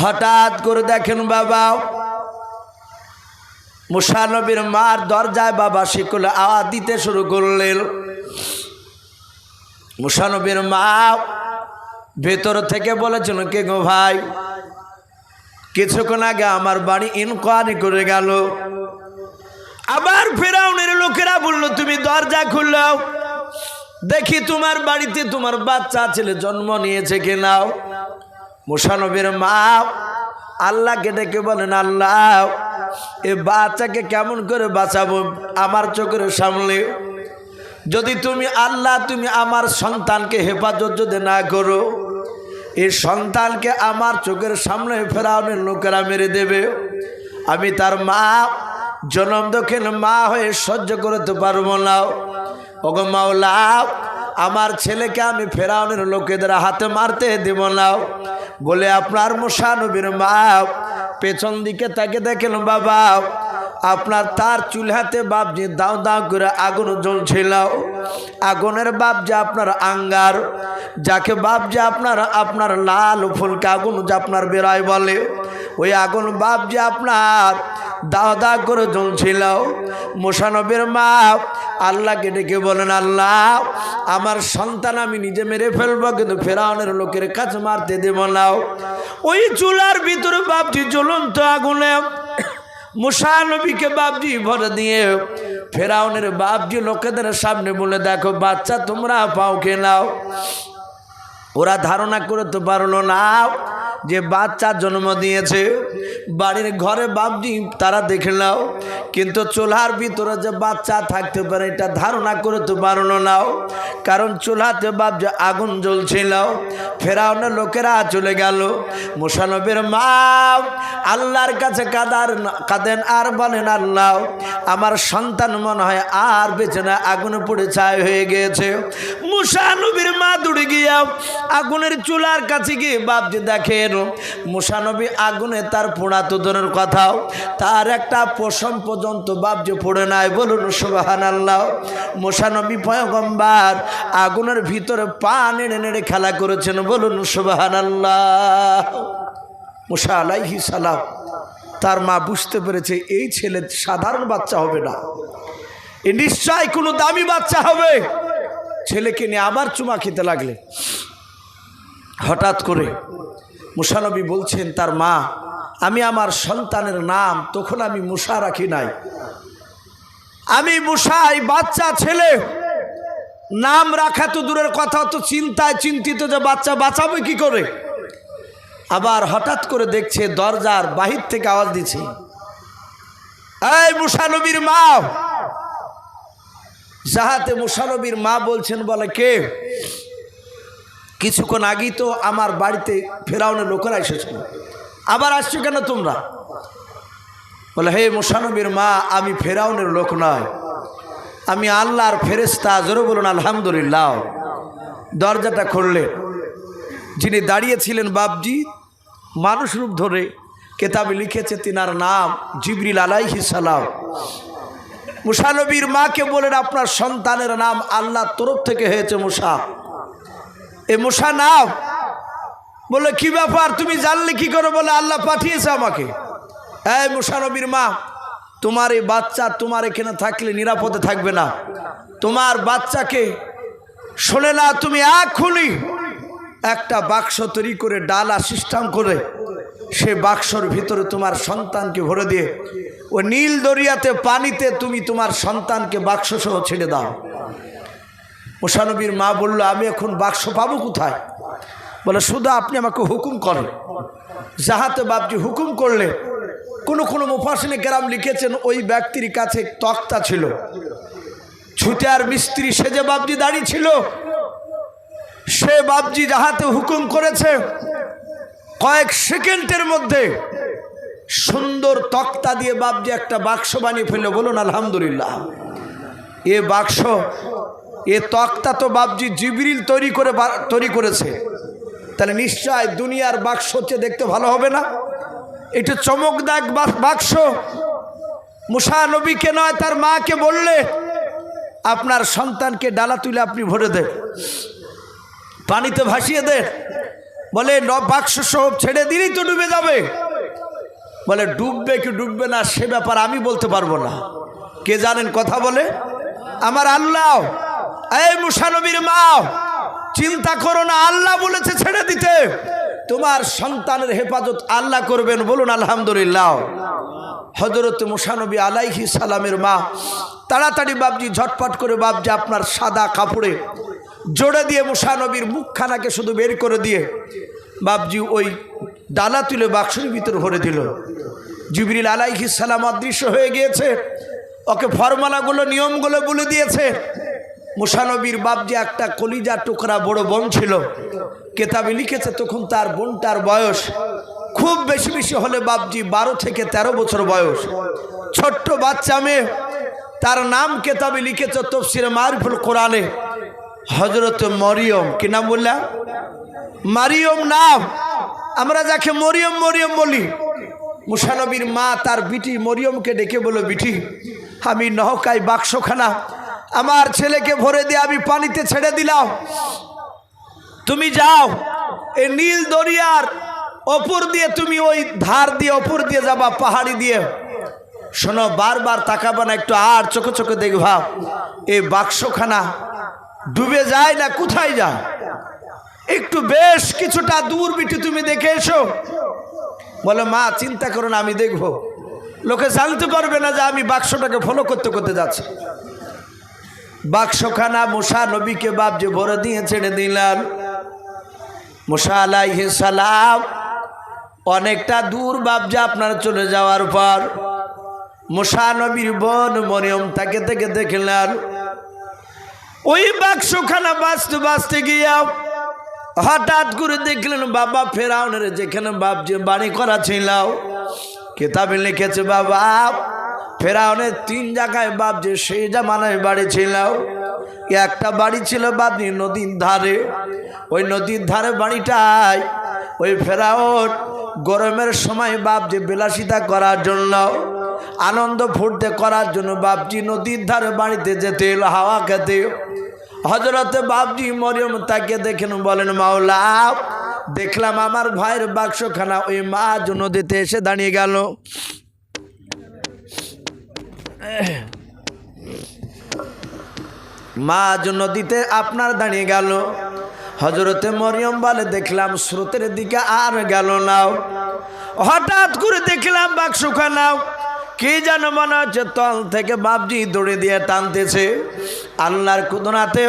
হঠাৎ করে দেখেন বাবা, মুসানবীর মার দরজায় বাবা শিকুলে আওয়াজ দিতে শুরু করলেন। মুসানবীর মা ভেতর থেকে বলেছেন, কে গো ভাই? কিছুক্ষণ আগে আমার বাড়ি ইনকোয়ারি করে গেল। আবার ফেরাউনের লোকেরা বলল, তুমি দরজা খুললাও দেখি তোমার বাড়িতে তোমার বাচ্চা ছেলে জন্ম নিয়েছে কিনাও মুসানবীর মা আল্লাহকে ডেকে বলেন, আল্লাহ, এ বাচ্চাকে কেমন করে বাঁচাবো আমার চোখের সামনে? যদি তুমি আল্লাহ, তুমি আমার সন্তানকে হেফাজত যদি না করো এই সন্তানকে আমার চোখের সামনে ফেরাউনের লোকেরা মেরে দেবে। আমি তার মা, জনম দক্ষিণ মা হয়ে সহ্য করতে পারব না। ওগো মাওলা আমার ছেলেকে আমি ফেরাউনের লোকেদের হাতে মারতে দেব না। বলে, আপনার মশানবীর মা, পেছন দিকে তাকে দেখেন বাবা, আপনার তার চুলহাতে বাপ যে দাও দাও করে আগুন জ্বলছিল। আগুনের বাপ যে আপনার আঙ্গার, যাকে বাপ যে আপনার আপনার লাল ফুলকে আগুন যে আপনার বেড়ায় বলে, ওই আগুন বাপ যে আপনার দাও দাও করে জ্বলছিল। মোশানবের মা আল্লাহকে ডেকে বলেন, আল্লাহ, আমার সন্তান আমি নিজে মেরে ফেলব, কিন্তু ফেরাউনের লোকের কাছে মারতে দেব না। ওই চুলার ভিতরে বাপটি জ্বলন্ত আগুনে মুসানবীকে বাপজি ভরে দিয়ে ফেরাউনের বাপজি লোকেদের সামনে বলে, দেখো, বাচ্চা তোমরা পাও কে নাও ওরা ধারণা করতে পারল না। যে বাচ্চা জন্ম দিয়েছে, বাড়ির ঘরে বাপজি তারা দেখে নাও। কিন্তু চুলার ভিতরে যে বাচ্চা থাকতে পারে, এটা ধারণা করতে পারল নাও। কারণ চুলাতে বাপ যে আগুন জ্বলছিল, ফেরাউনের লোকেরা চলে গেল। মুসানবের মা, আল্লাহর কাছে কাদার কাঁদেন আর বলেন, আল্লাহ, আমার সন্তান মনে হয় আর বেঁচে না আগুনে পড়ে ছায় হয়ে গিয়েছে। মুসানবীর মা দৌড়ে গিয়া আগুনের চুলার কাছে গিয়ে বাপজি দেখেন মুসানবী আগুনে তার পোড়া কথাও, তার একটা পশম পর্যন্ত বাপজি পড়ে নাই বলুন সুবাহান আল্লাহ মুসানবী পয়গম্বার আগুনের ভিতরে পা নেড়ে নেড়ে খেলা করেছেন বলুন সুবাহান আল্লাহ মুসা আলাইহি সালাম, তার মা বুঝতে পেরেছে এই ছেলে সাধারণ বাচ্চা হবে না। এ নিশ্চয় কোনো দামি বাচ্চা হবে। ছেলেকে নিয়ে আবার চুমা খেতে লাগলে। হঠাৎ করে মুসানবী বলছেন, তার মা, আমি আমার সন্তানের নাম তখন আমি মুসা রাখি নাই। আমি মুসাই বাচ্চা ছেলে। নাম রাখা তো দূরের কথা তো চিন্তায় চিন্তিত যে বাচ্চা বাঁচাবে কি করে? আবার হঠাৎ করে দেখছে দরজার বাহির থেকে আওয়াজ দিচ্ছে, এই মুসানবীর মা! যাহাতে মুসানবীর মা বলছেন, বলে কে? কিছুক্ষণ আগেই তো আমার বাড়িতে ফেরাউনের লোকেরা এসেছিল। আবার আসছো কেন তোমরা? বলে, হে মুসানবীর মা, আমি ফেরাউনের লোক নয়। আমি আল্লাহর ফেরেস্তা জোরে বলুন, আলহামদুলিল্লাহ। দরজাটা খুললে যিনি দাঁড়িয়েছিলেন বাপজি, মানুষ রূপ ধরে কেতাবে লিখেছে, তিনার নাম জিবরিল আলাইহি সালাম। মুসানবীর মাকে বলেন, আপনার সন্তানের নাম আল্লাহর তরফ থেকে হয়েছে মুসা। এ মুসা নাম বলে, কি ব্যাপার? তুমি জানলে কি করে? বলে, আল্লাহ পাঠিয়েছে আমাকে। হ্যাঁ মুসানবীর মা, তোমার এই বাচ্চা তোমার এখানে থাকলে নিরাপদে থাকবে না। তোমার বাচ্চাকে শোনে না, তুমি এখনই একটা বাক্স তৈরি করে ডালা সিস্টেম করে সে বাক্সর ভিতরে তোমার সন্তানকে ভরে দিয়ে ও নীল দরিয়াতে পানিতে তুমি তোমার সন্তানকে বাক্স সহ ছেড়ে দাও। মোশানবীর মা বলল, আমি এখন বাক্স পাবো কোথায়? বলে, শুধু আপনি আমাকে হুকুম করেন। যাহাতে বাপজি হুকুম করলে কোনো কোনো মুফাসিনে গ্রাম লিখেছেন, ওই ব্যক্তির কাছে তক্তা ছিল। ছুটে আর মিস্ত্রি সেজে বাপজি দাঁড়িয়ে ছিল, সে বাপজি যাহাতে হুকুম করেছে, কয়েক সেকেন্ডের মধ্যে সুন্দর তক্তা দিয়ে বাপজি একটা বাক্স বানিয়ে ফেলল। বলুন, আলহামদুলিল্লাহ। এ বাক্স এ তক্তা তো বাপজি জিবরিল তৈরি করে তৈরি করেছে। তাহলে নিশ্চয় দুনিয়ার বাক্স হচ্ছে দেখতে ভালো হবে না? এটা চমকদাক বা- বাক্স। মুসা নবীকে নয়, তার মাকে বললে আপনার সন্তানকে ডালা তুলে আপনি ভরে দেন, পানিতে ভাসিয়ে দেন। বলে বাক্স সব ছেড়ে দিলেই তো ডুবে যাবে। বলে, ডুববে কি ডুববে না, সে ব্যাপার আমি বলতে পারব না। কে জানেন কথা বলে? আমার আল্লাহ এই মুসানবীর মা চিন্তা করো না, আল্লাহ বলেছে ছেড়ে দিতে। তোমার সন্তানের হেফাজত আল্লাহ করবেন, বলুন আলহামদুলিল্লাহ। হজরত মুসানবী আলাইহি সালামের মা, তাড়াতাড়ি বাবজি ঝটপট করে বাবজি আপনার সাদা কাপড়ে জোড়ে দিয়ে মুসানবীর মুখখানাকে শুধু বের করে দিয়ে বাবজি ওই ডালা তুলে বাক্সের ভিতর ভরে দিল। জিবরিল আলাইহি সালাম অদৃশ্য হয়ে গিয়েছে, ওকে ফর্মালাগুলো, নিয়মগুলো বলে দিয়েছে। মুসানবীর বাবজি একটা কলিজা টুকরা বড় বোন ছিল, কেতাবে লিখেছে তখন তার বোনটার বয়স খুব বেশি বেশি হলে বাপজি বারো থেকে ১৩ বছর বয়স। ছোট্ট বাচ্চা মেয়ে, তার নাম কেতাবে লিখেছে তফসিরে মারফুল কোরআনে। হজরত মরিয়ম, কি নাম বললাম মারিয়ম নাম। আমরা যাকে মরিয়ম মরিয়ম বলি। মুসানবীর মা তার বিটি মরিয়মকে ডেকে বলো বিটি, আমি নহকাই বাক্সখানা আমার ছেলেকে ভরে দিয়ে আমি পানিতে ছেড়ে দিলাম। তুমি যাও, এই নীল দরিয়ার ওপর দিয়ে তুমি ওই ধার দিয়ে ওপর দিয়ে যাবা, পাহাড়ি দিয়ে। শোনো, বারবার তাকাবা না, একটু আর চোখে চোখে দেখবা, এই বাক্সখানা ডুবে যায় না, কোথায় যায়? একটু বেশ কিছুটা দূর বিটি তুমি দেখে এসো। বলে, মা, চিন্তা করো না, আমি দেখব। লোকে জানতে পারবে না যে আমি বাক্সটাকে ফলো করতে করতে যাচ্ছি। বাক্সখানা মুসা নবীকে বাপ যে ভরে দিয়ে ছেড়ে দিলাম মুসা আলাইহি সালাম অনেকটা দূর বাপ যে আপনার চলে যাওয়ার পর মুসা নবীর বোন মরিয়ম তাকে থেকে দেখলেন। ওই বাক্সখানা বাঁচতে বাঁচতে গিয়া হঠাৎ করে দেখলেন বাবা ফেরাউনের যেখানে বাপ যে বাড়ি করা ছিল। কেতাবে লিখেছে, বাবা ফেরাউনের তিন জায়গায় বাপ যে সেই জামানায় বাড়ি ছিল, একটা বাড়ি ছিল বাপনি নদীর ধারে। ওই নদীর ধারে বাড়িটায় ওই ফেরাউন গরমের সময় বাপ যে বিলাসিতা করার জন্য, আনন্দ ফুর্তে করার জন্য বাপজি নদীর ধারে বাড়িতে যেতে এলো হাওয়া খেতে। হজরতে বাবজি মরিয়ম তাকে দেখেন, বলেন, মাওলা, দেখলাম আমার ভাইয়ের বাক্সখানা ওই মাঝ নদীতে এসে দাঁড়িয়ে গেল। মাঝ নদীতে আপনার দাঁড়িয়ে গেল হজরতে মরিয়ম বলে, দেখলাম স্রোতের দিকে আর গেল নাও হঠাৎ করে দেখলাম বাক্সখানাও, কে যেন মনে হচ্ছে তল থেকে বাপজি দৌড়ে দিয়ে টানতেছে। আল্লাহর কুদনাতে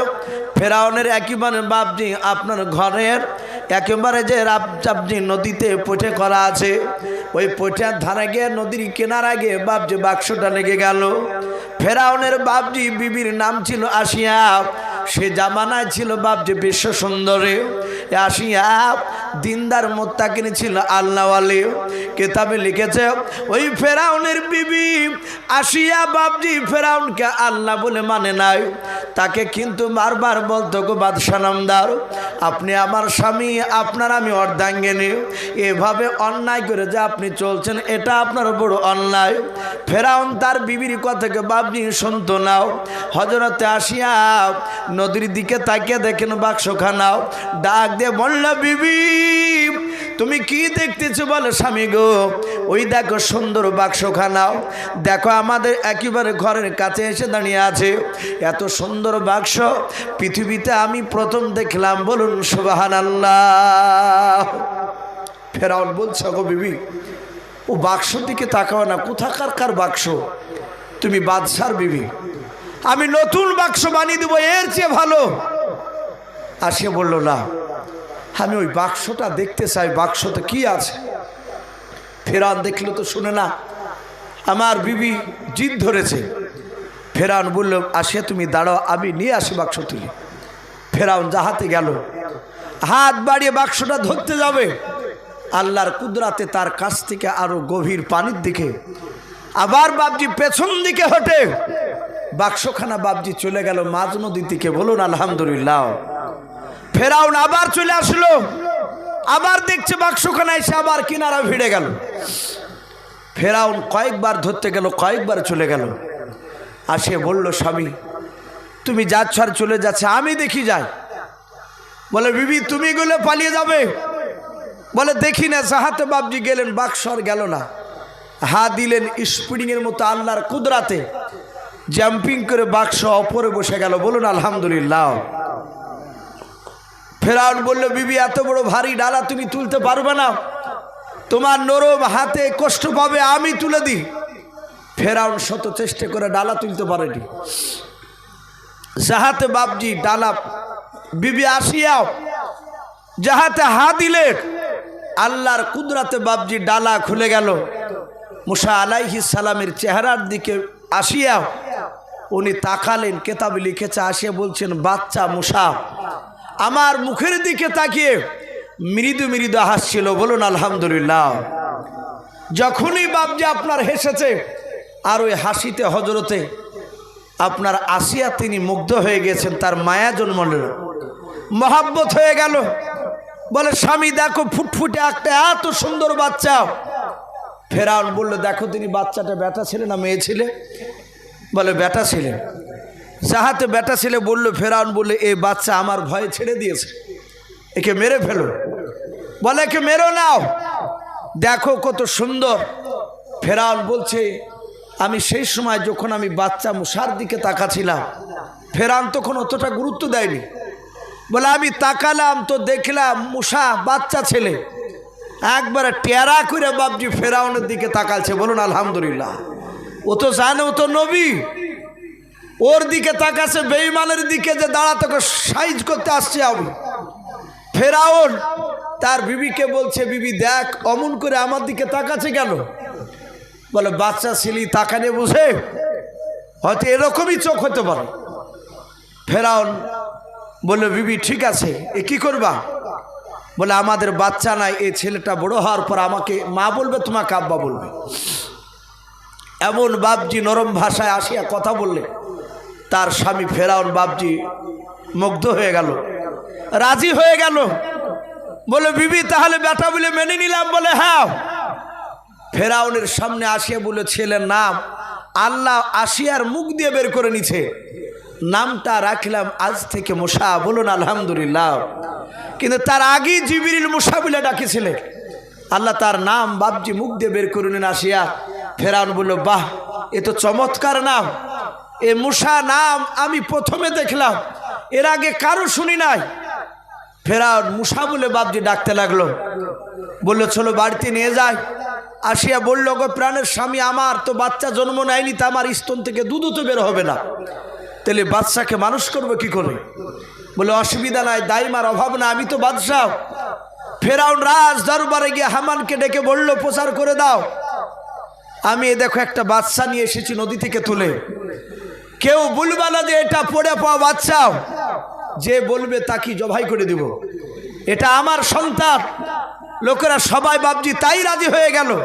ফেরাউনের একই মানে বাপজি, আপনার ঘরের একেবারে যে রাবচাপজি নদীতে পোঠে করা আছে, ওই পোটার ধারে গিয়ে নদীর কেনার আগে বাপজি বাক্সটা লেগে গেল। ফেরাউনের বাপজি বিবির নাম ছিল আসিয়া সে জামানায় ছিল বাপজি বিশ্ব সুন্দরে। আসিয়া দিনদার মোত্তাকিনী ছিল আল্লাহওয়ালি। কেতাবে লিখেছে, ওই ফেরাউনের বিবি আসিয়া বাপজি ফেরাউনকে আল্লাহ বলে মানে নাই। তাকে কিন্তু বারবার বলতো, গো বাদশা নামদার, আপনি আমার স্বামী, আপনার আমি অর্ধাঙ্গিনী। এভাবে অন্যায় করে যে আপনি চলছেন, এটা আপনার বড় অন্যায়। ফেরাউন তার বিবির কথাকে বাপজি শুনতো নাও হজরতে আসিয়া নদীর দিকে তাকিয়ে দেখেন বাক্সখানাও ডাক দিয়ে বলল, বিবি, তুমি কি দেখতেছো বলো স্বামী গো? ওই দেখো সুন্দর বাক্সখানাও দেখো আমাদের একেবারে ঘরের কাছে এসে দাঁড়িয়ে আছে। এত সুন্দর বাক্স পৃথিবীতে আমি প্রথম দেখলাম, বলুন সুবাহান আল্লাহ ফেরাউন বলছ গো বিবি, ও বাক্স দিকে তাকাও না, কোথাকার কার বাক্স? তুমি বাদশার বিবি। আমি নতুন বাক্স বানিয়ে দেবো, এর চেয়ে ভালো। আর সে বলল, না, আমি ওই বাক্সটা দেখতে চাই, বাক্সতে কি আছে? ফেরান দেখলে তো শুনে না, আমার বিবি জিদ ধরেছে। ফেরান বলল, আসে তুমি, দাঁড়াও, আমি নিয়ে আসি বাক্স তুলি। ফেরাউন জাহাতে গেল, হাত বাড়িয়ে বাক্সটা ধরতে যাবে। আল্লাহর কুদরাতে তার কাছ থেকে আরও গভীর পানির দিকে, আবার বাবজি পেছন দিকে হটে। বাক্সখানা বাবজি চলে গেল মাঝ নদীর দিকে বলুন, আলহামদুলিল্লাহ। ফেরাউন আবার চলে আসলো। আবার দেখছে বাক্সখানা এসে আবার কিনারা ভিড়ে গেল। ফেরাউন কয়েকবার ধরতে গেল, কয়েকবার চলে গেল। আসে বলল, স্বামী, তুমি যাচ্ছ আর চলে যাচ্ছে, আমি দেখি যাই। বলে, বিবি, তুমি গেলে পালিয়ে যাবে। বলে, দেখি না জাহাতে বাবজি গেলেন বাক্সর গেল না। হা দিলেন স্প্রিংয়ের মতো আল্লাহর কুদরাতে। জাম্পিং করে বাক্স অপরে বসে গেল। বলুন, আলহামদুলিল্লাহ। ফেরাউন বলল, বিবি, এত বড় ভারী ডালা তুমি তুলতে পারবে না। তোমার নরম হাতে কষ্ট পাবে, আমি তুলে দিই। ফেরাউন শত চেষ্টা করে ডালা তুলতে পারেনি। যাহাতে বাবজি ডালা, বিবি আসিয়াও যাহাতে হা দিলে, আল্লাহর কুদরাতে বাবজি ডালা খুলে গেল। মুসা আলাইহি সালামের চেহারার দিকে আসিয়া উনি তাকালেন, কেতাবে লিখেছে আসিয়া বলছেন, বাচ্চা মুসা আমার মুখের দিকে তাকিয়ে মৃদু মৃদু হাসছিল বলুন আলহামদুলিল্লাহ। যখনই বাবজি আপনার হেসেছে, আর ওই হাসিতে হজরতে আপনার আসিয়া তিনি মুগ্ধ হয়ে গেছেন, তার মায়া জন্মল মহাব্বত হয়ে গেল। বলে, স্বামী, দেখো, ফুটফুটে একটা এত সুন্দর বাচ্চা। ফেরাউন বলল, দেখো, তিনি বাচ্চাটা বেটা ছেলে না মেয়ে ছেলে? বলে, বেটা ছেলে। যাহাতে বেটা ছেলে বলল, ফেরাউন বললে এই বাচ্চা আমার ভয়ে ছেড়ে দিয়েছে। একে মেরে ফেলো। বলে, একে মেরো নাও। দেখো কত সুন্দর। ফেরাউন বলছে, আমি সেই সময় যখন আমি বাচ্চা মুসার দিকে তাকাছিলাম, ফেরাউন তখন অতটা গুরুত্ব দেয়নি। বলে, আমি তাকালাম তো দেখলাম মুসা বাচ্চা ছেলে। একবারে টেরা করে বাবজি ফেরাউনের দিকে তাকালছে বলুন, আলহামদুলিল্লাহ। ও তো জানে, ও তো নবী। ওর দিকে তাকাছে বেইমানের দিকে যে দাঁড়া, তোকে সাইজ করতে আসছে আমি। ফেরাউন, তার বিবিকে বলছে, বিবি, দেখ, অমন করে আমার দিকে তাকাচ্ছে কেন? বলে, বাচ্চা ছেলে, তাকানে বুঝে? হয়তো এরকমই চোখ হতে পারে। ফেরাউন বলল, বিবি, ঠিক আছে, এ কি করবা? বলে, আমাদের বাচ্চা নাই এই ছেলেটা বড় হওয়ার পর আমাকে মা বলবে, তোমাকে আব্বা বলবে। এমন বাপজি নরম ভাষায় আসিয়া কথা বললে, তার স্বামী ফেরাউন বাপজি মুগ্ধ হয়ে গেল। রাজি হয়ে গেল। বলে, বিবি, তাহলে বেটা বলে মেনে নিলাম। বলে হ্যাঁ। ফেরাউনের সামনে আসিয়া বলে, ছেলের নাম আল্লাহ আসিয়ার মুখ দিয়ে বের করে নিছে। নামটা রাখলাম আজ থেকে মশা। বলুন, আলহামদুলিল্লাহ। কিন্তু তার আগেই জিবিরিল মুসা বলে ডাকেছিলেন। আল্লাহ তার নাম বাবজি মুখ দিয়ে বের করে নিন আসিয়া ফেরাউন বলল, বাহ, এ তো চমৎকার নাম। এ মুসা নাম আমি প্রথমে দেখলাম। এর আগে কারও শুনি নাই। ফেরাউন মুসা বলে বাবজি ডাকতে লাগল। বলল, চলো বাড়িতে নিয়ে যায় আসিয়া বলল, গো, প্রাণের স্বামী আমার, তো বাচ্চা জন্ম নেয়নি, তা আমার স্তন থেকে দুধও তো বের হবে না। তাহলে বাচ্চাকে মানুষ করবে কি করে? বলে অসুবিধা নাই, দাইমার অভাব না, আমি তো বাদশাহ। ফেরাউন রাজ দরবারে গিয়ে হামানকে ডেকে বলল, প্রচার করে দাও। আমি এ দেখো একটা বাচ্চা নিয়ে এসেছি নদী থেকে তুলে। কেউ বলবে না যে এটা পড়ে পাওয়া বাচ্চা। যে বলবে তাকে জবাই করে দিব। এটা আমার সন্তান। লোকেরা সবাই বাবজি তাই রাজি হয়ে গেল।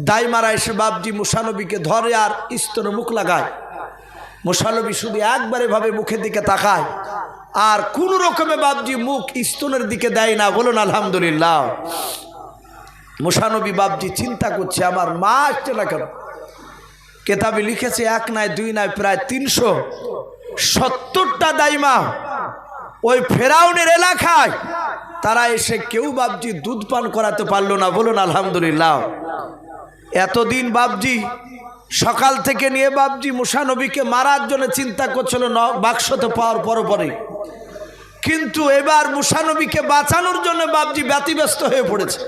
দাইমারা এসে বাবজি মুসানবীকে ধরে আর স্তনে মুখ লাগায়। মুসানবী শুধু একবারে ভাবে মুখের দিকে তাকায়। আর কোন রকমে বাবজি মুখ স্তনের দিকে দেয় না। বলুন, আলহামদুলিল্লাহ। মুসানবী বাবজি চিন্তা করছে, আমার মা আসছে না কেন? কেতাবে লিখেছে, এক নয় দুই নয় প্রায় তিনশো সত্তরটা দাইমা ওই ফেরাউনের এলাকায়। তারা এসে কেউ বাবজি দুধ পান করাতে পারল না। বলুন, আলহামদুলিল্লাহ। এতদিন বাবজি সকাল থেকে নিয়ে বাবজি মুসানবীকে মারার জন্য চিন্তা করছিল বাক্সতে পাওয়ার পরে পরে। কিন্তু এবার মুসানবীকে বাঁচানোর জন্য বাবজি ব্যতিব্যস্ত হয়ে পড়েছে।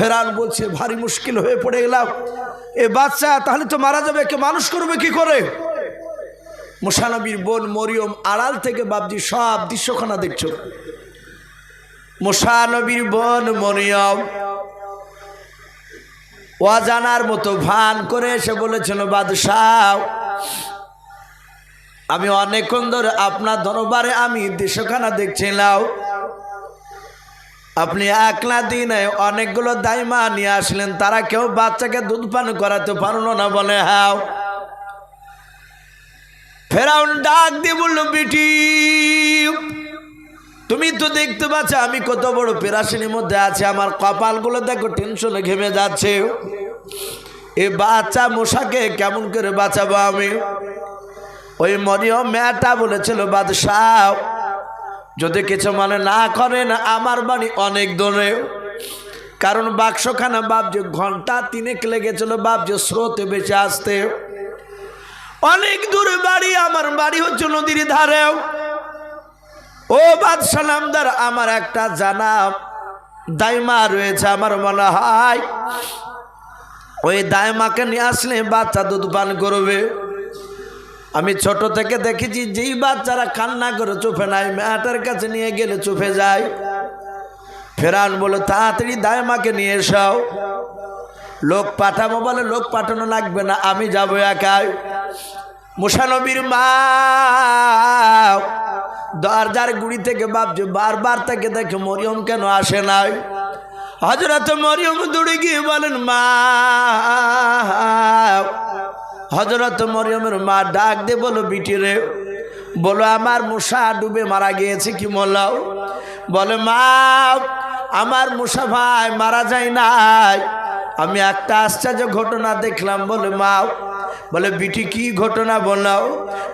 ফেরান বলছে, ভারী মুশকিল হয়ে পড়ে গেলাম। এ বাচ্চা, তাহলে তো মারা যাবে কে মানুষ করবে কি করে? মুসানবীর বোন মরিয়ম আড়াল থেকে বাবজি সব দৃশ্যখানা দেখছ। মুসানবীর বোন মরিয়ম অজানার মতো ভান করে এসে বলেছিল বাদশাহ, আমি অনেকক্ষণ ধরে আপনার দরবারে আমি দৃশ্যখানা দেখছিলাম। আপনি একলা দিনে অনেকগুলো দাইমা নিয়ে আসলেন, তারা কেউ বাচ্চাকে দুধ পান করাতে পারল না বলে হ্যাঁ ফেরাউন ডাক দিয়ে বলল, বিটি, তুমি তো দেখতে পাচ্ছ আমি কত বড় পেরাশিনীর মধ্যে আছে, আমার কপালগুলো দেখো টেনশনে ঘেমে যাচ্ছে। এ বাচ্চা মশাকে কেমন করে বাঁচাবো আমি? ওই মরিয়ম মেয়েটা বলেছিল, বাদশাহ যদি কিছু মনে না করেন আমার বাড়ি অনেক দূরে। কারণ বাক্সখানা বাপজি ঘণ্টা তিনেক লেগেছিল বাপজি স্রোতে বেঁচে আসতে। অনেক দূরে বাড়ি, আমার বাড়ি হচ্ছে নদীর ধারেও ও বাদশালামদার আমার একটা জানা দাইমা রয়েছে, আমার মনে হয়। ওই দাইমাকে নিয়ে আসলে বাচ্চা দুধ পান করবে। আমি ছোট থেকে দেখেছি, যেই বাচ্চারা কান্না করে চুপে নাই, মেয়েটার কাছে নিয়ে গেলে চুপে যায়। ফেরান বলে, তাড়াতাড়ি দাইমাকে নিয়ে এসাও লোক পাঠাবো বলে, লোক পাঠানো লাগবে না, আমি যাব একাই। মুসানবীর মা দরজার গুড়ি থেকে ভাবছে, বারবার থেকে দেখে মরিয়ম কেন আসে নাই? হজরত মরিয়ম দৌড়ে গিয়ে বলেন, মা হজরত মরিয়মের মা ডাক দে বলো, বিটি রে, বলো আমার মশা ডুবে মারা গিয়েছে কি মোলাও বলে, মা, আমার মশা ভাই মারা যায় নাই। আমি একটা আশ্চর্য ঘটনা দেখলাম, বলে, মা, বলে, বিটি, কি ঘটনা বলাও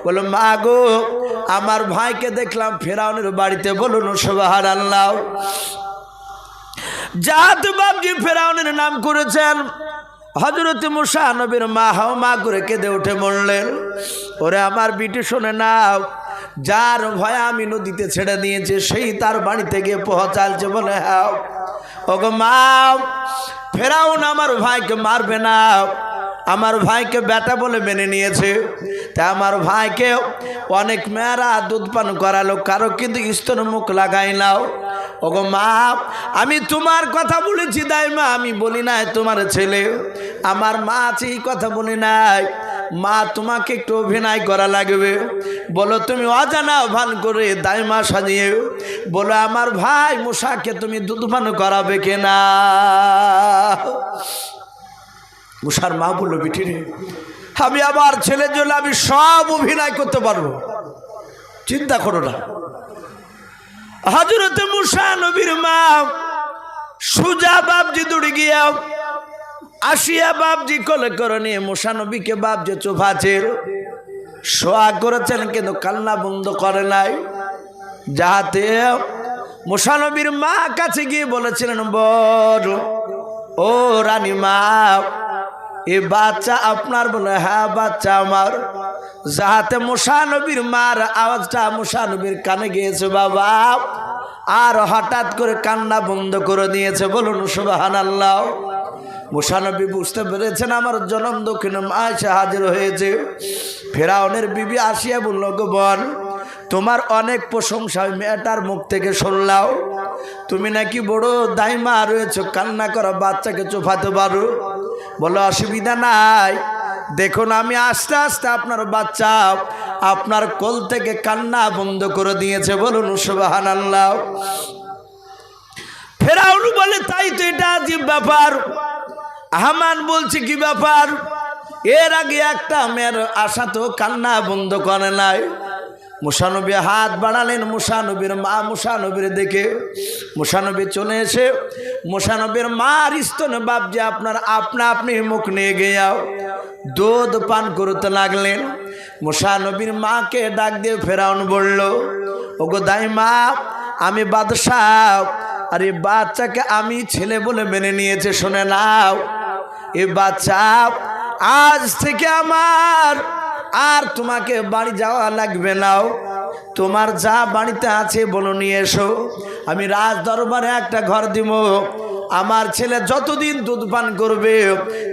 বলে, মা গো, আমার ভাইকে দেখলাম ফেরাউনের বাড়িতে বলুন সোবাহার আল্লাহ জাত বাবজি ফেরাউনের নাম করেছেন। হজরত মুসা নবীর মা হাও মা করে কেঁদে উঠে মরলেন ওরে আমার বিটি শোনে না যার ভয় আমি নদীতে ছেড়ে দিয়েছে, সেই তার বাড়িতে গিয়ে পৌঁছালছে বলে হাও। ওগো মা, ফেরাউন আমার ভাইকে মারবে না। আমার ভাইকে বেটা বলে মেনে নিয়েছে। তা আমার ভাইকে অনেক মেয়েরা দুধ পান করালো, কারও কিন্তু স্তন মুখ লাগাই নাও। ওগো মা, আমি তোমার কথা বলেছি দাই মা, আমি বলি নাই তোমার ছেলে। আমার মা আছে, এই কথা বলি নাই। মা তোমাকে একটু অভিনয় করা লাগবে। বলো, তুমি অজানা ভান করে দাইমা সাজিয়ে, বলো, আমার ভাই মশাকে তুমি দুধ পান করাবে কেনা? মুসার মা বলল বিটি রে আমি আমার ছেলের জন্য আমি সব অভিনয় করতে পারব। চিন্তা করো না। হজরত মুসা নবীর মা সুজা বাবজি দৌড়ে গিয়া আসিয়া বাবজি কলে করে নিয়ে মুসা নবীকে বাবজি চোফাচের শোয়া করেছেন, কিন্তু কান্না বন্ধ করে নাই। যাহাতে মুসানবীর মা কাছে গিয়ে বলেছিলেন বড় ও রানী মা এ বাচ্চা আপনার বলে হ্যাঁ বাচ্চা আমার। যাহাতে মুসানবীর মার আওয়াজটা মুসানবীর কানে গিয়েছে, বাবা। আর হঠাৎ করে কান্না বন্ধ করে দিয়েছে, বলুন সুবাহান আল্লাহ মুসানবী বুঝতে পেরেছেন আমার জনম দক্ষিণ মা এসে হাজির হয়েছে। ফেরাউনের বিবি আসিয়া বলল, গো বোন, তোমার অনেক প্রশংসা মেয়েটার মুখ থেকে শুনলাও। তুমি নাকি বড় দাইমা রয়েছ, কান্না করা, বাচ্চাকে চোফাতে পারো। বলো, অসুবিধা নাই। দেখুন, আমি আস্তে আস্তে আপনার বাচ্চা আপনার কোল থেকে কান্না বন্ধ করে দিয়েছে। বলুন সুবাহান আল্লাহ ফেরাউন বলে, তাই তো এটা আজীব ব্যাপার। আহমান বলছে, কি ব্যাপার? এর আগে একটা মেয়ের আশা তো কান্না বন্ধ করে নাই। মুসানবী হাত বাড়ালেন, মুসানবীর মা মুসানবীর দেখে মুসানবী চলে এসে, মুসানবীর মার স্তন বাপ যে আপনার আপনা আপনি মুখ নিয়ে গিয়াও দুধ পান করতে লাগলেন। মুসানবীর মাকে ডাক দিয়ে ফেরাউন বলল, ওগো দাই মা আমি বাদশাহ, আর এই বাচ্চাকে আমি ছেলে বলে মেনে নিয়েছে, শুনে নাও। এ বাচ্চা আজ থেকে আমার আর তোমাকে বাড়ি যাওয়া লাগবে নাও তোমার যা বাড়িতে আছে বলো নিয়ে এসো। আমি রাজ দরবারে একটা ঘর দিব। আমার ছেলে যতদিন দুধ পান করবে,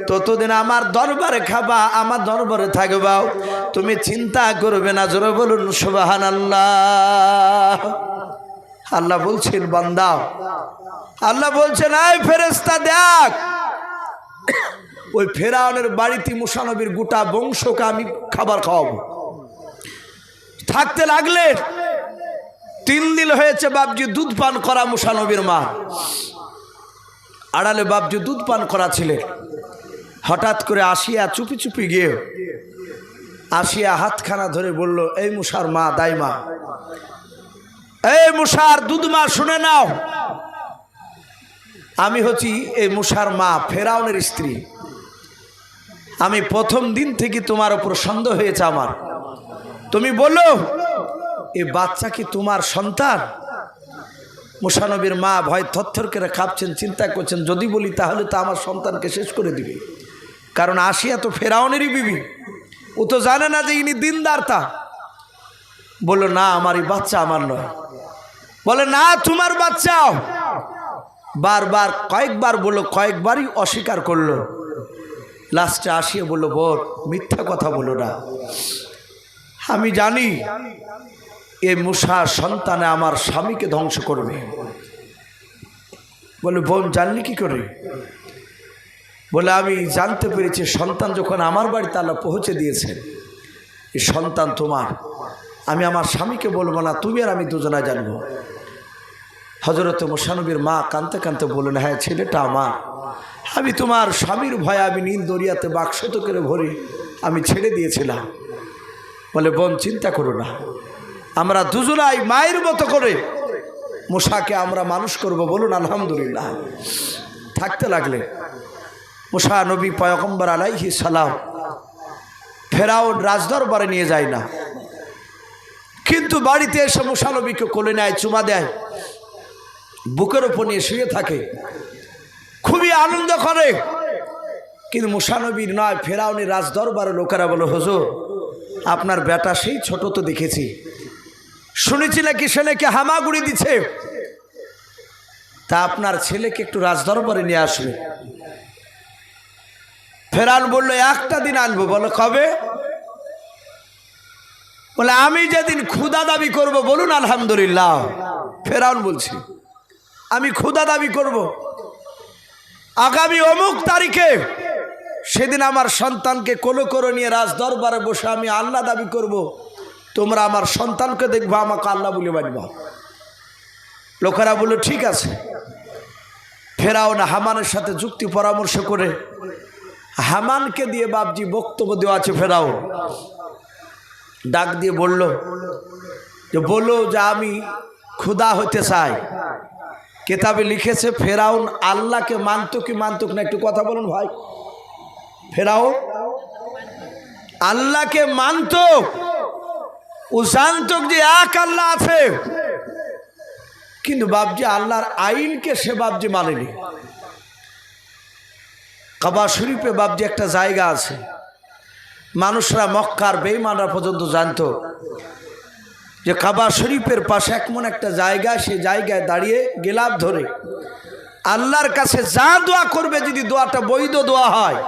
ততদিন আমার দরবারে খাবা, আমার দরবারে থাকবা। তুমি চিন্তা করবে না, জোরে বলুন সুবাহান আল্লাহ আল্লাহ বলছেন, বান্দা। আল্লাহ বলছেন, আয় ফেরেস্তা দেখ। ওই ফেরাউনের বাড়িতে মুসানবীর গোটা বংশকে আমি খাবার খাওয়াবো। থাকতে লাগলে তিন দিন হয়েছে বাবজি দুধ পান করা মুসানবীর মা। আড়ালে বাবজি দুধ পান করা ছিলেন হঠাৎ করে আসিয়া চুপি চুপি গিয়ে আসিয়া হাতখানা ধরে বলল, এই মুসার মা দাই মা এই মুসার দুধ মা, শুনে নাও। আমি হচ্ছি এই মুসার মা, ফেরাউনের স্ত্রী। আমি প্রথম দিন থেকে তোমার ওপর সন্দেহ হয়েছে আমার। তুমি বলো, এ বাচ্চা কি তোমার সন্তান? মুসানবীর মা ভয় থরথর করে কাঁপছেন, চিন্তা করছেন, যদি বলি তাহলে তো আমার সন্তানকে শেষ করে দিবে। কারণ আসিয়া তো ফেরাউনেরই বিবি। ও তো জানে না যে ইনি দিনদার তা। বলল, না আমার এই বাচ্চা আমার নয়। বলে, না, তোমার বাচ্চাও। বারবার কয়েকবার বলল, কয়েকবারই অস্বীকার করল। লাস্টে আসিয়ে বলল, বোর, মিথ্যা কথা বলো না। আমি জানি এ মুসা সন্তানে আমার স্বামীকে ধ্বংস করবে। বলে, বোন, জানলি কি করে? বলে, আমি জানতে পেরেছি, সন্তান যখন আমার বাড়িতে আল্লাহ পৌঁছে দিয়েছে এই সন্তান তোমার। আমি আমার স্বামীকে বলব না, তুমি আর আমি দুজনায় জানব। হজরত মোশানবীর মা কানতে কানতে বললেন হ্যাঁ ছেলেটা আমার। আমি তোমার স্বামীর ভয়ে আমি নীল দরিয়াতে বাক্সত করে ভরে আমি ছেড়ে দিয়েছিলাম। বলে, বোন, চিন্তা করো না। আমরা দুজনাই মায়ের মতো করে মশাকে আমরা মানুষ করব বলুন, আলহামদুলিল্লাহ। থাকতে লাগলে। মুসা নবী পয়গম্বর আলাইহি সালাম ফেরাউন রাজদরবারে নিয়ে যায় না। কিন্তু বাড়িতে এসে মুসা নবীকে কোলে নেয়, চুমা দেয়। বুকের ওপর নিয়ে শুয়ে থাকে। খুবই আনন্দ করে। কিন্তু মুসানবীর নয় ফেরাউনি রাজদরবারে লোকেরা বলো, হজুর, আপনার বেটা সেই ছোট তো দেখেছি। শুনেছি নাকি ছেলেকে হামাগুড়ি দিচ্ছে তা আপনার ছেলেকে একটু রাজদরবারে নিয়ে আসবে। ফেরান বলল, একটা দিন আনব। বলো, কবে? বলে, আমি যেদিন ক্ষুদা দাবি করব, বলুন আলহামদুলিল্লাহ। ফেরাউন বলছি, আমি ক্ষুদা দাবি করব। আগামী অমুক তারিখে সেদিন আমার সন্তানকে কোলো করে নিয়ে রাজ দরবারে বসে আমি আল্লাহ দাবি করব। তোমরা আমার সন্তানকে দেখবা, আমাকে আল্লাহ বলে বাজবা লোকেরা বলল ঠিক আছে। ফেরাউন হামানের সাথে যুক্তি পরামর্শ করে হামানকে দিয়ে বাবজি বক্তব্য দেওয়া আছে ফেরাউন। ডাক দিয়ে বলল, যে বলল যে আমি ক্ষুদা হতে চাই। কেতাবে লিখেছে, ফেরাউন আল্লাহকে মানত কি মানতুক না, একটু কথা বলুন ভাই। ফেরাউন আল্লাহকে মানত ও জানতক যে এক আল্লাহ আছে। কিন্তু বাবজি আল্লাহর আইনকে সে বাবজি মানেনি। কাবা শরীফে বাবজি একটা জায়গা আছে। মানুষরা মক্কার বেইমানরা পর্যন্ত জানতো যে কাবা শরীফের পাশে এমন একটা জায়গা সে জায়গায় দাঁড়িয়ে গেলাপ ধরে। আল্লাহর কাছে যা দোয়া করবে, যদি দোয়াটা বৈধ দোয়া হয়,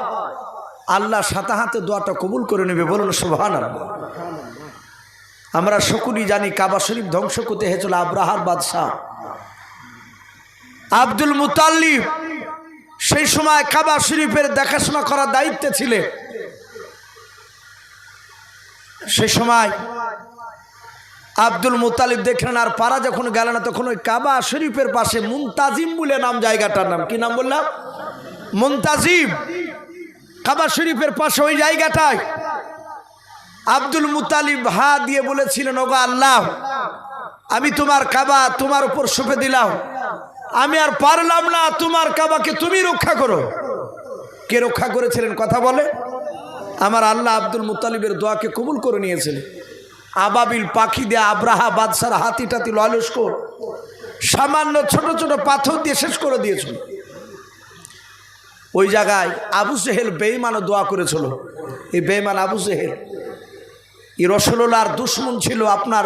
আল্লাহ সাথে হাতে দোয়াটা কবুল করে নেবে বলুন সোভান আমরা সকলেই জানি কাবা শরীফ ধ্বংস করতে হয়েছিল আব্রাহার বাদশাহ। আব্দুল মুতাল্লিব সেই সময় কাবা শরীফের দেখাশোনা করার দায়িত্বে ছিলেন। সেই সময় আব্দুল মুতালিব দেখলেন, আর পাড়া যখন গেল না, তখন ওই কাবা শরীফের পাশে মুনতাজিম বলে নাম, জায়গাটার নাম। কি নাম বললাম? মুনতাজিম। কাবা শরীফের পাশে ওই জায়গাটায়। আব্দুল মুতালিব হা দিয়ে বলেছিলেন, ওগো আল্লাহ, আমি তোমার কাবা তোমার উপর সঁপে দিলাম। আমি আর পারলাম না, তোমার কাবাকে তুমি রক্ষা করো। কে রক্ষা করেছিলেন, কথা বলে? আমার আল্লাহ আব্দুল মুতালিবের দোয়াকে কবুল করে নিয়েছিলেন। আবাবিল পাখি দিয়ে আব্রাহা বাদশার হাতি টাতি ললস্কর সামান্য ছোট ছোট পাথর দিয়ে শেষ করে দিয়েছিল। ওই জায়গায় আবু সেহেল বেইমানও দোয়া করেছিল। এই বেইমান আবু সেহেল এই রসলোলার দুশ্মন ছিল আপনার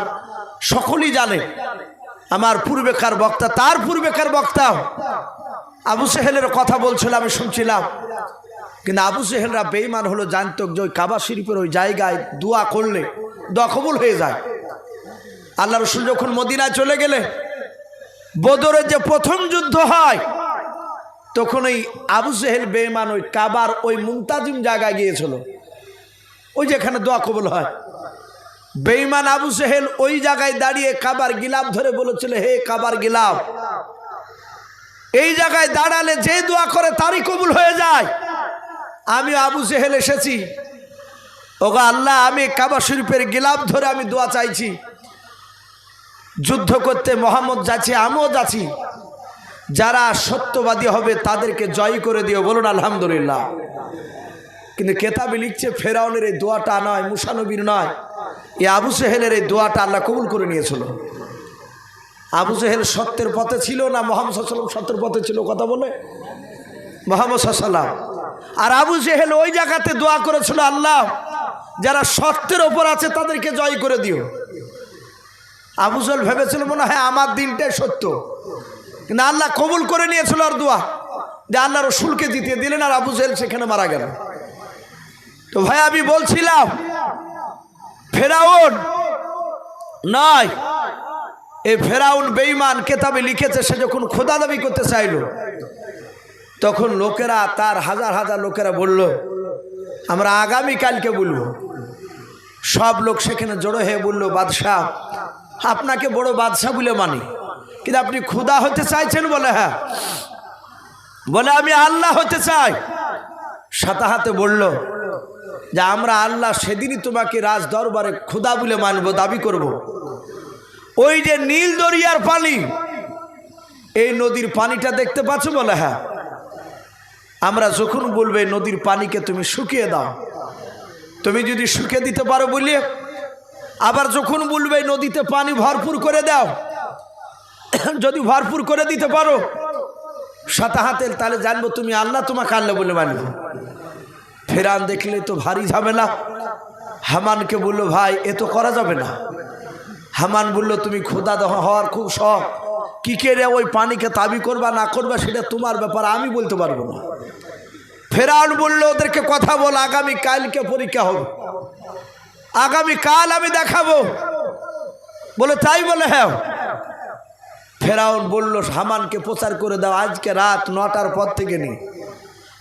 সকলেই জানে। আমার পূর্বেকার বক্তা, তার পূর্বেকার বক্তা। আবু সেহেলের কথা বলছিল, আমি শুনছিলাম। কিন্তু আবু সেহেলরা বেইমান হলো, জানত যে ওই কাবা শরীফের ওই জায়গায় দোয়া করলে দোয়া হয়ে যায়। আল্লাহ রসুল যখন মদিনায় চলে গেলে, বদরের যে প্রথম যুদ্ধ হয়, তখন ওই আবু সেহেল বেইমান ওই কাবার ওই মুমতাজিম জায়গায় গিয়েছিল। ওই যেখানে দোয়া কবুল হয়। বেইমান আবু সেহেল ওই জায়গায় দাঁড়িয়ে কাবার গিলাপ ধরে বলেছিল, হে কাবার গিলাপ, এই জায়গায় দাঁড়ালে যে দোয়া করে তারই কবুল হয়ে যায়। আমি আবু সেহেল এসেছি ওগা আল্লাহ, আমি কাবা শরীফের গিলাপ ধরে আমি দোয়া চাইছি। যুদ্ধ করতে মোহাম্মদ যাচ্ছি, আমিও যাচ্ছি। যারা সত্যবাদী হবে তাদেরকে জয় করে দিও, বলুন আলহামদুলিল্লাহ। কিন্তু কেতাবে লিখছে, ফেরাউনের এই দোয়াটা নয়, মুসানবীর নয়। এই আবু সেহেলের এই দোয়াটা আল্লাহ কবুল করে নিয়েছিল। আবু সেহেল সত্যের পথে ছিল না, মোহাম্মদ সাল্লাম সত্যের পথে ছিল, কথা বলে? মোহাম্মদ সাল্লাম আর আবু জেহেল ওই জায়গাতে দোয়া করেছিল, আল্লাহ যারা সত্যের ওপর আছে তাদেরকে জয় করে দিও। আবু জেহেল ভেবেছিল মনে হয় আমার দিনটাই সত্য। কিন্তু আল্লাহ কবুল করে নিয়েছিল আর দোয়া। যে আল্লাহ রসুলকে জিতিয়ে দিলেন আর আবু জেহেল সেখানে মারা গেল। তো ভাই, আমি বলছিলাম, ফেরাউন নয়। এই ফেরাউন বেইমান কেতাবে লিখেছে, সে যখন খোদা দাবি করতে চাইলো, তখন লোকেরা, তার হাজার হাজার লোকেরা বলল, আমরা আগামী কালকে বলব। সব লোক সেখানে জড়ো হয়ে বলল, বাদশাহ, আপনাকে বড় বাদশাহ বলে মানি। কিন্তু আপনি ক্ষুদা হতে চাইছেন বলে হ্যাঁ। বলে, আমি আল্লাহ হতে চাই। সাতাহাতে বলল, যে আমরা আল্লাহ সেদিনই তোমাকে রাজ দরবারে ক্ষুদা বলে মানব, দাবি করব। ওই যে নীল দরিয়ার পানি, এই নদীর পানিটা দেখতে পাচ্ছ বলে হ্যাঁ। আমরা যখন বলবে, নদীর পানিকে তুমি শুকিয়ে দাও। তুমি যদি শুকিয়ে দিতে পারো বলি, আবার যখন বলবে নদীতে পানি ভরপুর করে দাও, যদি ভরপুর করে দিতে পারো সাতাহাতের তাহলে জানব তুমি আল্লাহ তোমাকে আল্লাহ বলে মানবো ফেরান দেখলে তো ভারী ঝামেলা। হামানকে বলল, ভাই, এ তো করা যাবে না। হামান বলল, তুমি খোদা হওয়ার খুব শখ। কি করে ওই পানিকে তাবি করবা, না করবা, সেটা তোমার ব্যাপার, আমি বলতে পারব না। ফেরাউন বলল, ওদেরকে কথা বল, আগামী কালকে পরীক্ষা হবে। আগামী কাল আমি দেখাবো। বলে, তাই বলে হ্যাঁ। ফেরাউন বলল, হামানকে প্রচার করে দাও, আজকে রাত নটার পর থেকে নি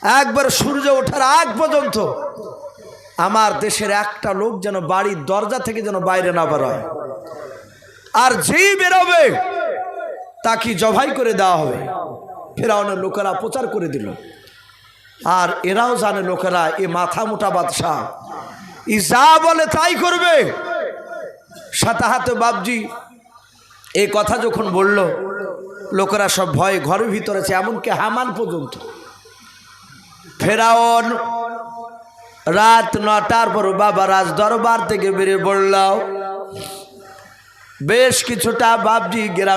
একবার সূর্য ওঠার আগ পর্যন্ত আমার দেশের একটা লোক যেন বাড়ির দরজা থেকে যেন বাইরে না বেরোয়। আর যেই বেরোবে, তাকে জবাই করে দেওয়া হবে। ফেরাউনের লোকেরা প্রচার করে দিল। আর এরাও জানে লোকেরা, এ মাথা মোটা বাদশাহ। ই যা বলে, তাই করবে? সাতাহাতে বাবজি এই কথা যখন বলল, লোকেরা সব ভয় ঘরের ভিতরে আছে, এমনকি হামান পর্যন্ত। ফেরাউন রাত নটার পর বাবা রাজ দরবার থেকে বেরিয়ে পড়ল। বেশ কিছুটা বাবজি গ্রাম